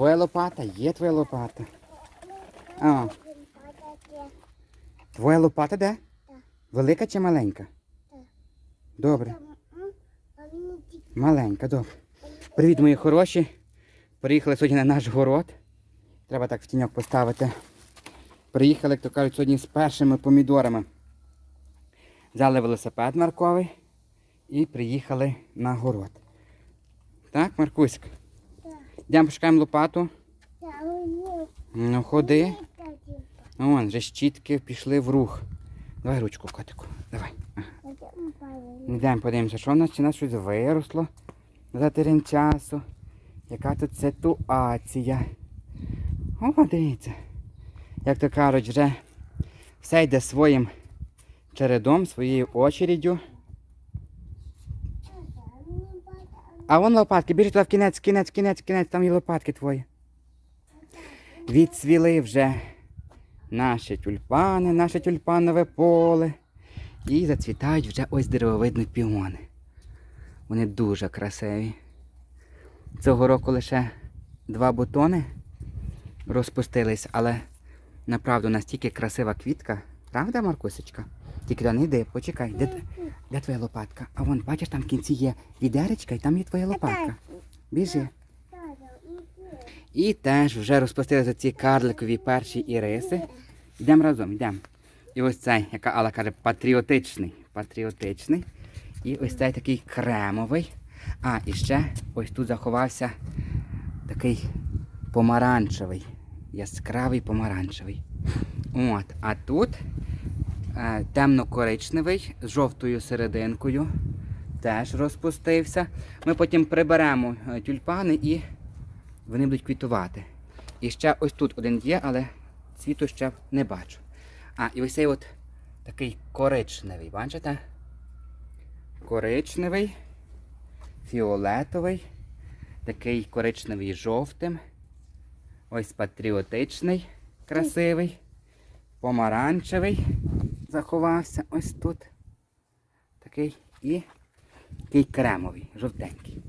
Твоя лопата, є твоя лопата. А, твоя лопата де? Велика чи маленька? Добре. Маленька, добре. Привіт, мої хороші. Приїхали сьогодні на наш город. Треба так в тіньок поставити. Приїхали, як то кажуть, сьогодні з першими помідорами. Взяли велосипед Марковий і приїхали на город. Так, Маркуська? Йдемо пошукаємо лопату. Ну, ходи. Вон, вже щітки пішли в рух. Давай ручку, котику. Давай. Йдемо подивимося, що в нас чи нас щось виросло за терен часу. Яка тут ситуація. О, дивіться. Як то кажуть, вже все йде своїм чередом, своєю очередю. А вон лопатки, біжи туди в кінець, кінець, кінець, кінець, там є лопатки твої. Відцвіли вже наші тюльпани, наше тюльпанове поле. І зацвітають вже ось деревовидні піони. Вони дуже красиві. Цього року лише два бутони розпустились, але направду настільки красива квітка. Правда, Маркусечка? Тільки не йди, почекай. Де, де твоя лопатка? А вон, бачиш, там в кінці є відеречка і там є твоя лопатка. Біжи. І теж вже розпустилися ці карликові перші іриси. Йдемо разом, йдемо. І ось цей, яка Алла каже, патріотичний. Патріотичний. І ось цей такий кремовий. А, і ще ось тут заховався такий помаранчевий. Яскравий помаранчевий. От, а тут темно-коричневий з жовтою серединкою. Теж розпустився. Ми потім приберемо е, тюльпани і вони будуть квітувати. І ще ось тут один є, але цвіту ще не бачу. А, і ось цей от такий коричневий, бачите? Коричневий, фіолетовий, такий коричневий жовтим. Ось патріотичний, красивий, помаранчевий заховався ось тут. Такий і такий кремовий, жовтенький.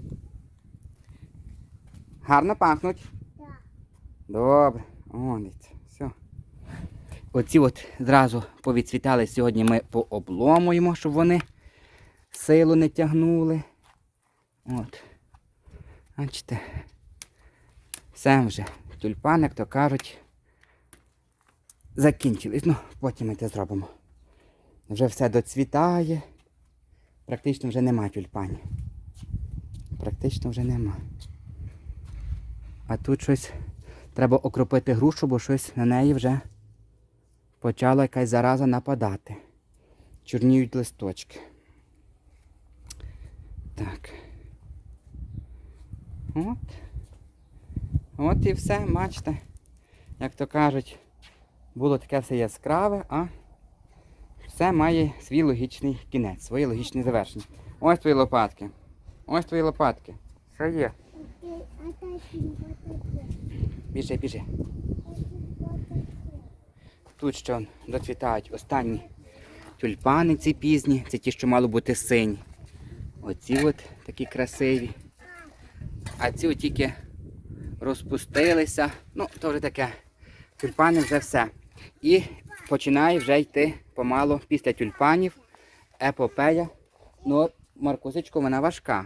Гарно пахнуть? Так. Добре. Дивіться, все. Оці от зразу повідцвітали. Сьогодні ми пообломуємо, щоб вони силу не тягнули. От. Бачите. Все вже. Тюльпани, як то кажуть, закінчились. Ну, потім ми це зробимо. Вже все доцвітає. Практично вже нема тюльпанів. Практично вже нема. А тут щось треба окропити грушу, бо щось на неї вже почала якась зараза нападати. Чорніють листочки. Так. От. От і все, бачите. Як то кажуть, було таке все яскраве, а все має свій логічний кінець, своє логічне завершення. Ось твої лопатки. Ось твої лопатки. Все є. Біжи, біжи. Тут ще доцвітають останні тюльпани ці пізні, це ті, що мало бути сині. Оці от такі красиві. А ці от тільки розпустилися. Ну, то вже таке. Тюльпани вже все. І починає вже йти помалу після тюльпанів епопея. Ну, Маркузичко, вона важка.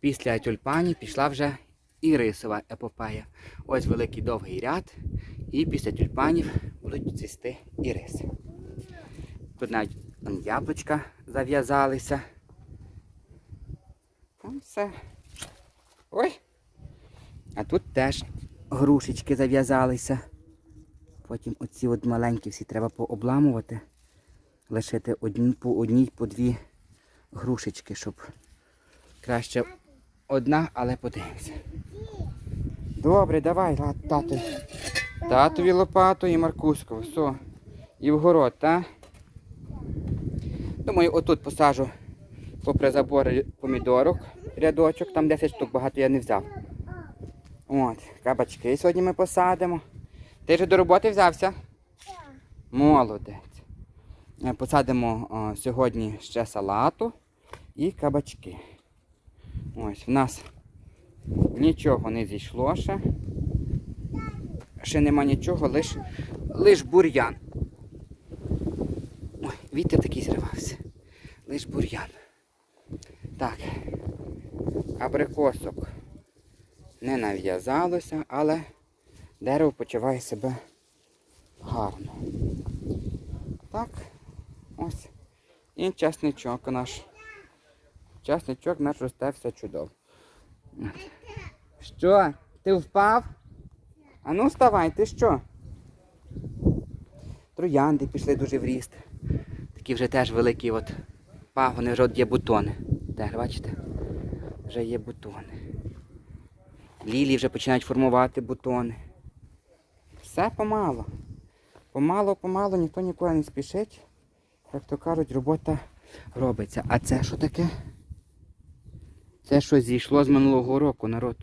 Після тюльпанів пішла вже і рисова епопея. Ось великий довгий ряд. І після тюльпанів будуть цвісти іриси. Тут навіть яблучка зав'язалися. Там все. Ой! А тут теж грушечки зав'язалися. Потім оці от маленькі всі треба пообламувати. Лишити одні по одній, по дві грушечки, щоб краще одна, але подивимося. Добре, давай, тато. Татові лопату і Маркуську. Все. І в город, так? Думаю, отут посажу попри забор помідорок, рядочок, там 10 штук, багато я не взяв. От, кабачки сьогодні ми посадимо. Ти вже до роботи взявся? Молодець. Е, Посадимо о, сьогодні ще салату і кабачки. Ось, в нас нічого не зійшло ще. ще нема нічого, лиш, лиш бур'ян. Ой, вітер такий зривався. Лиш бур'ян. Так. Абрикосок не нав'язалося, але дерево почуває себе гарно. Так, ось. І часничок наш. Часничок наш росте все чудово. Що? Ти впав? А ну вставай, ти що? Троянди пішли дуже в ріст. Такі вже теж великі от пагони, вже от є бутони. Теж, бачите? Вже є бутони. Лілії вже починають формувати бутони. Все помало. Помало, помало, ніхто нікуди не спішить. Як то кажуть, робота робиться. А це що таке? Це що зійшло з минулого року, народ.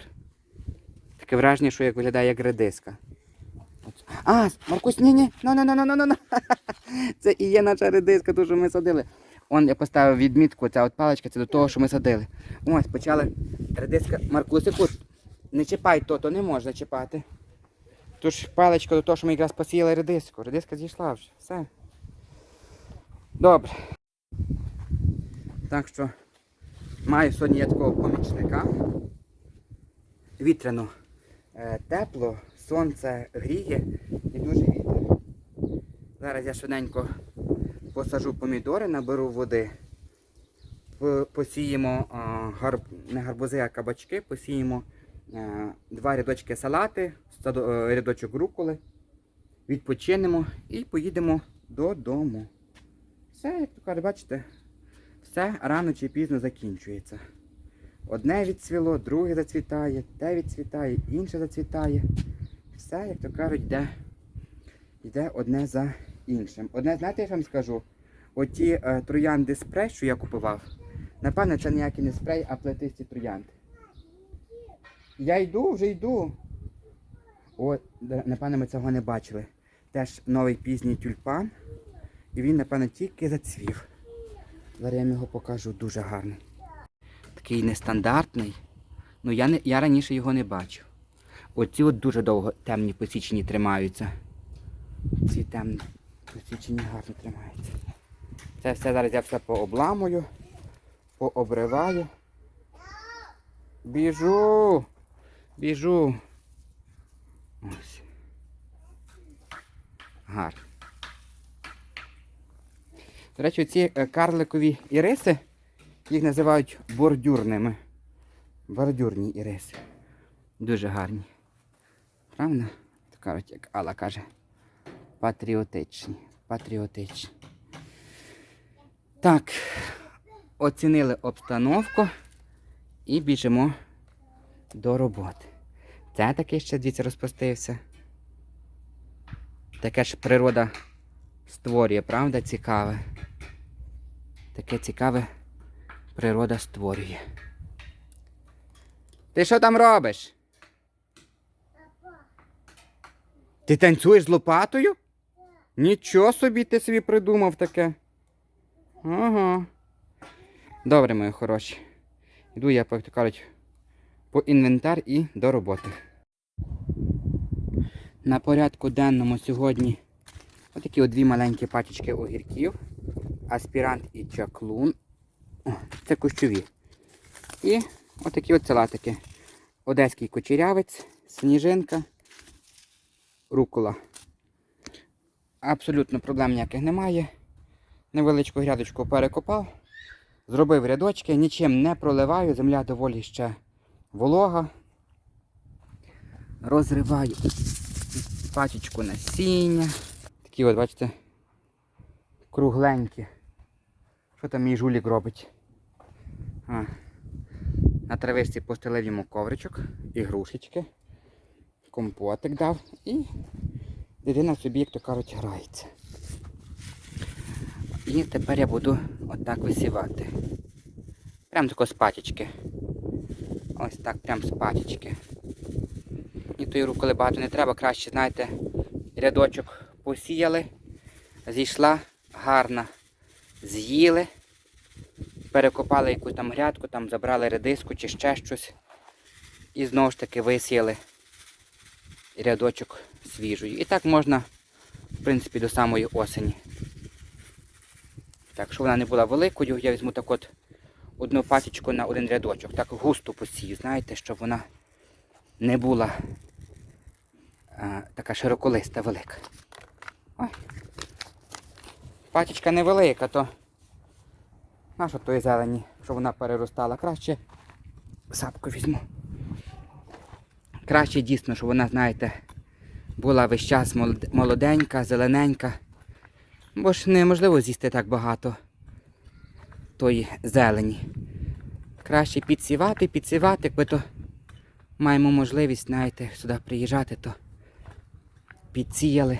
Таке враження, що як виглядає як редиска. А, Маркусь, ні, ні, ну, ну, ну, ну, ну, ну. Це і є наша редиска, ту, що ми садили. Он я поставив відмітку, ця от паличка, це до того, що ми садили. Ось, почали редиска. Маркусику, не чіпай то, то не можна чіпати. Тож паличка до того, що ми якраз посіяли редиску. Редиска зійшла вже. Все. Добре. Так що маю сьогодні я такого помічника. Вітряно. Е, тепло, сонце гріє і дуже вітер. Зараз я швиденько посажу помідори, наберу води. Посіємо гарб... не гарбузи, а кабачки, посіємо два рядочки салати, е, рядочок руколи, відпочинемо і поїдемо додому. Все, як то кажуть, бачите, все рано чи пізно закінчується. Одне відцвіло, друге зацвітає, те відцвітає, інше зацвітає. Все, як то кажуть, йде, йде одне за іншим. Одне, знаєте, я вам скажу, оті е, троянди спрей, що я купував, напевне, це ніякий не спрей, а плетисті троянди. Я йду, вже йду. О, напевне, ми цього не бачили. Теж новий пізній тюльпан. І він, напевно, тільки зацвів. Зараз я вам його покажу дуже гарний. Такий нестандартний. Ну я, не, я раніше його не бачив. Оці от дуже довго темні посічені тримаються. Ці темні посічені гарно тримаються. Це все зараз я все пообламую, пообриваю. Біжу! Біжу. Ось. Гарно. До речі, ці е, карликові іриси, їх називають бордюрними. Бордюрні іриси. Дуже гарні. Правда? Кажуть, як Алла каже. Патріотичні. Патріотичні. Так, оцінили обстановку і біжимо до роботи. Це такий ще дивіться розпустився. Таке ж природа створює, правда, цікаве. Таке цікаве природа створює. Ти що там робиш? Ти танцюєш з лопатою? Нічого собі ти собі придумав таке. Ага. Добре, мої хороші. Йду я, як то кажуть, по інвентар і до роботи. На порядку денному сьогодні отакі от дві маленькі пачечки огірків. Аспірант і чаклун. О, це кущові. І отакі от салатики. Одеський кучерявець, сніжинка, рукола. Абсолютно проблем ніяких немає. Невеличку грядочку перекопав, зробив рядочки, нічим не проливаю, земля доволі ще волога. Розриваю пачечку насіння. Такі от, бачите, кругленькі. Що там мій жулік робить? А. На травичці постелив йому ковричок, ігрушечки, компотик дав і дитина собі, як то кажуть, грається. І тепер я буду отак висівати. Прям тако з пачечки. Ось так, прям з пачечки. І тої руколи багато не треба, краще, знаєте, рядочок посіяли, зійшла гарна, з'їли, перекопали якусь там грядку, там забрали редиску чи ще щось. І знову ж таки висіяли рядочок свіжої. І так можна, в принципі, до самої осені. Так, щоб вона не була великою, я візьму так от одну пасічку на один рядочок. Так густо посію, знаєте, щоб вона не була а, така широколиста велика. Ой. Пачечка невелика, то наша тої зелені, щоб вона переростала. Краще сапку візьму. Краще дійсно, щоб вона, знаєте, була весь час молоденька, зелененька. Бо ж неможливо з'їсти так багато тої зелені. Краще підсівати, підсівати, якби то маємо можливість, знаєте, сюди приїжджати, то підсіяли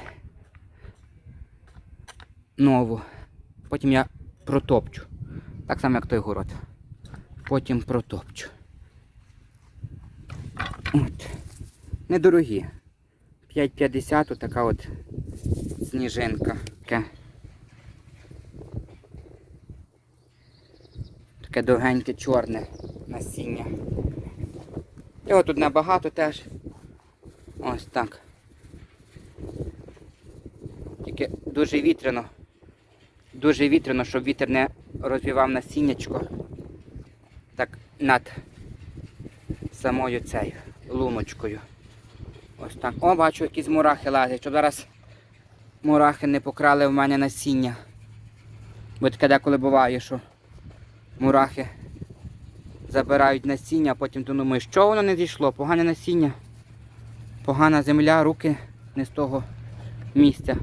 нову. Потім я протопчу. Так само, як той город. Потім протопчу. От. Недорогі. 5,50 от така от сніжинка. Таке. Довгеньке чорне насіння. Його тут набагато теж. Ось так. Тільки дуже вітряно. Дуже вітряно, щоб вітер не розвівав насіннячко. Так над самою цією луночкою. Ось так. О, бачу, якісь мурахи лазять, щоб зараз мурахи не покрали в мене насіння. Бо таке деколи буває, що мурахи забирають насіння, а потім думаєш, що воно не дійшло, погане насіння, погана земля, руки не з того місця.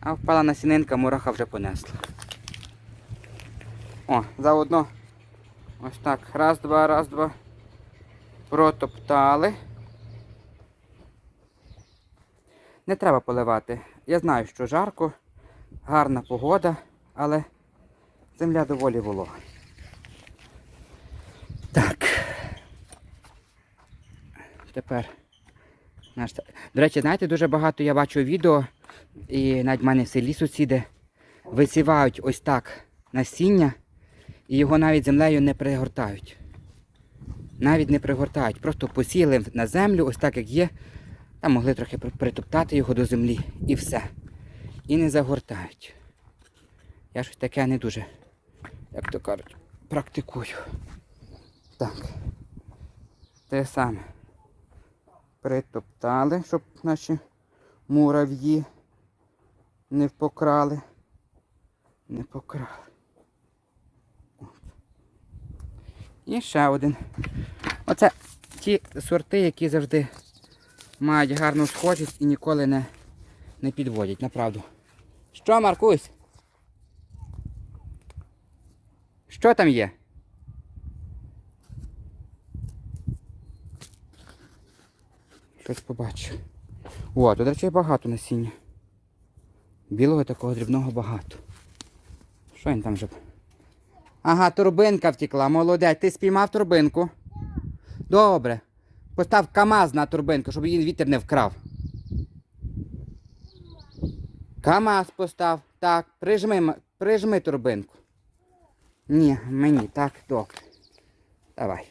А впала насінинка, мураха вже понесла. О, заодно ось так. Раз, два, раз, два. Протоптали. Не треба поливати. Я знаю, що жарко, гарна погода, але земля доволі волога. Так. Тепер наш. До речі, знаєте, дуже багато я бачу відео, і навіть в мене в селі сусіди висівають ось так насіння, і його навіть землею не пригортають. Навіть не пригортають. Просто посіяли на землю, ось так як є. Там могли трохи притоптати його до землі і все. І не загортають. Я щось таке не дуже, як то кажуть, практикую. Так. Те саме. Притоптали, щоб наші мурав'ї не покрали. Не покрали. От. І ще один. Оце ті сорти, які завжди мають гарну схожість і ніколи не, не підводять, направду. Що, Маркусь? Що там є? Щось побачив. О, тут, речі, багато насіння. Білого такого дрібного багато. Що він там вже? Ага, турбинка втекла, молодець. Ти спіймав турбинку? Добре. Постав КАМАЗ на турбинку, щоб її вітер не вкрав. КАМАЗ постав. Так, прижми, прижми турбинку. Ні, мені, так, добре. Давай.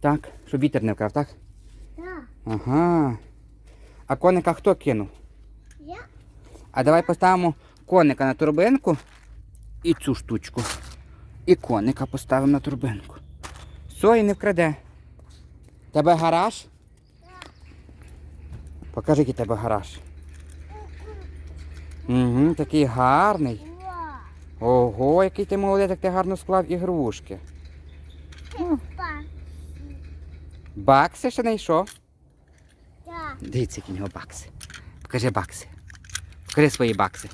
Так, щоб вітер не вкрав, так? Так, Ага. А коника хто кинув? я А давай поставимо коника на турбинку і цю штучку. І коника поставимо на турбинку. І не вкраде. Тебе гараж? Так. Покажи, який тебе гараж. Угу, такий гарний. Ого, який ти молодець, як ти гарно склав ігрушки. Бакси ще знайшов? та, Дивіться, які в нього бакси. Покажи бакси. Покажи свої бакси.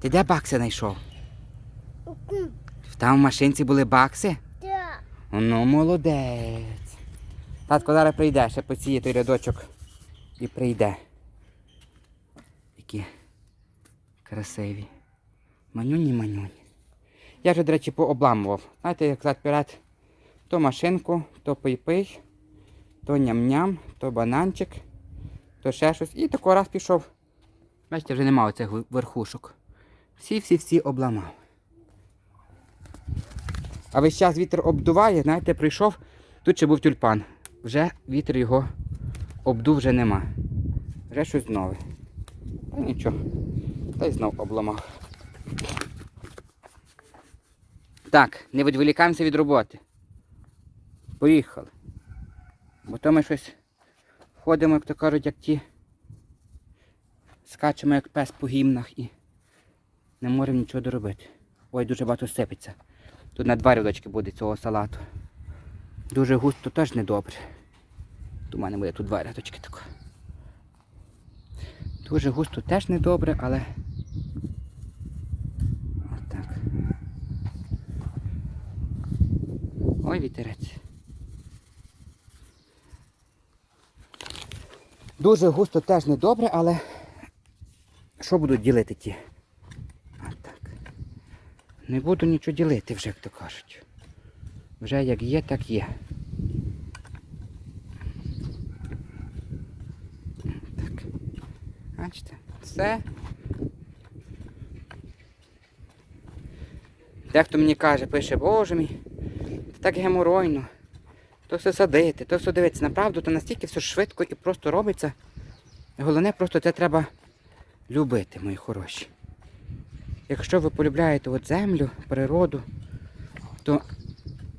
Ти де бакси знайшов? Там в машинці були бакси? та, Ну, молодець. Татко зараз прийде, ще посіє той рядочок і прийде. Які красиві. Манюні, манюні. Я вже, до речі, пообламував. Знаєте, як взад вперед, то машинку, то пий-пий, то ням-ням, то бананчик, то ще щось. І тако раз пішов. Бачите, вже немає оцих верхушок. Всі-всі-всі обламав. А весь час вітер обдуває, знаєте, прийшов, тут ще був тюльпан. Вже вітер його обдув вже нема. Вже щось нове. Та нічого. Та й знов обламав. Так, не відволікаємося від роботи. Поїхали. Бо то ми щось ходимо, як то кажуть, як ті. Скачемо як пес по гімнах і не можемо нічого доробити. Ой, дуже багато сипеться. Тут на два рядочки буде цього салату. Дуже густо теж недобре. У мене буде тут два рядочки тако. Дуже густо теж недобре, але. Отак. Ой, вітерець. Дуже густо теж недобре, але що будуть ділити ті? Отак. Не буду нічого ділити вже, як то кажуть. Вже як є, так є. Так. Бачите? Все. Дехто мені каже, пише, боже мій, так геморойно. То все садити, то все дивитися. Направду, то настільки все швидко і просто робиться. Головне, просто це треба любити, мої хороші. Якщо ви полюбляєте от землю, природу, то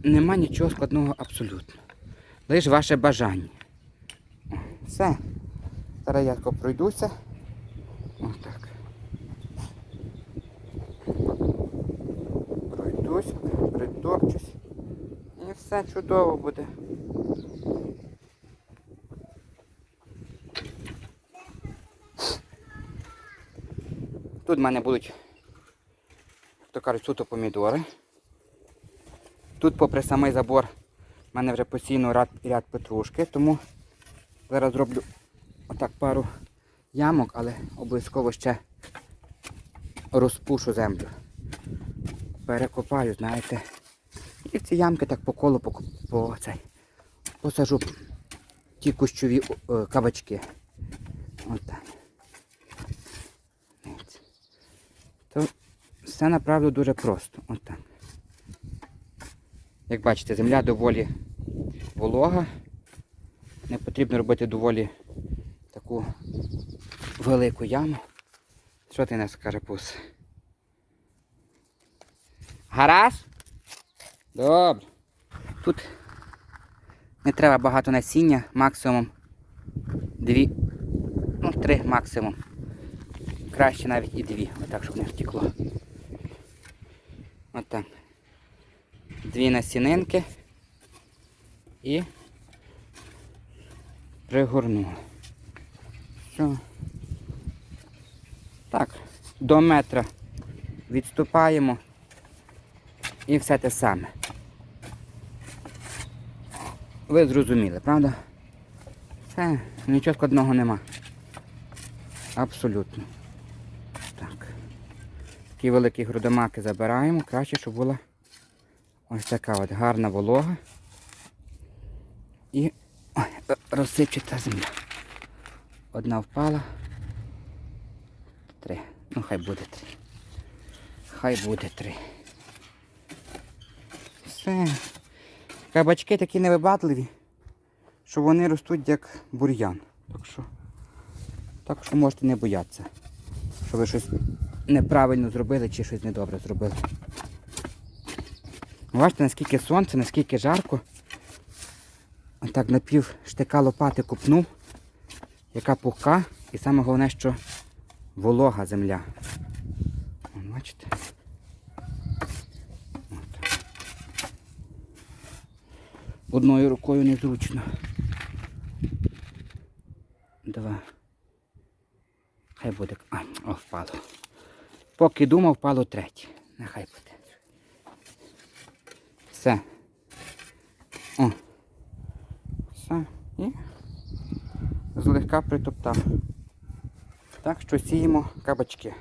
нема нічого складного абсолютно. Лише ваше бажання. Все. Зараз я пройдуся. Отак. Пройдусь, притопчусь. Все чудово буде. Тут в мене будуть, то кажуть, суто помідори. Тут, попри самий забор, в мене вже постійно ряд, ряд петрушки, тому зараз зроблю отак пару ямок, але обов'язково ще розпушу землю. Перекопаю, знаєте. І в ці ямки так по колу по, по цей, посажу ті кущові е, кабачки. Дивіться. То все направду дуже просто. Отак. Як бачите, земля доволі волога. Не потрібно робити доволі таку велику яму. Що ти нас каже пус? Гаразд? Добре. Тут не треба багато насіння, максимум дві, ну три максимум. Краще навіть і дві, отак, щоб не втекло. Отак. Дві насінинки і пригорнули. Все. Так, до метра відступаємо і все те саме. Ви зрозуміли, правда? Все, нічого складного нема. Абсолютно. Так. Такі великі грудомаки забираємо. Краще, щоб була ось така от гарна волога. І ой, розсипчата земля. Одна впала. Три. Ну хай буде три. Хай буде три. Все. Кабачки такі невибагливі, що вони ростуть як бур'ян. Так що, так що можете не боятися, що ви щось неправильно зробили чи щось недобре зробили. Бачите, наскільки сонце, наскільки жарко. Отак напів штика лопати купнув, яка пухка, і саме головне, що волога земля. Бачите? Одною рукою незручно. Два. Хай буде. А, о, впало. Поки думав, впало третє. Нехай буде. Все. О. Все. І злегка притоптав. Так що сіємо кабачки.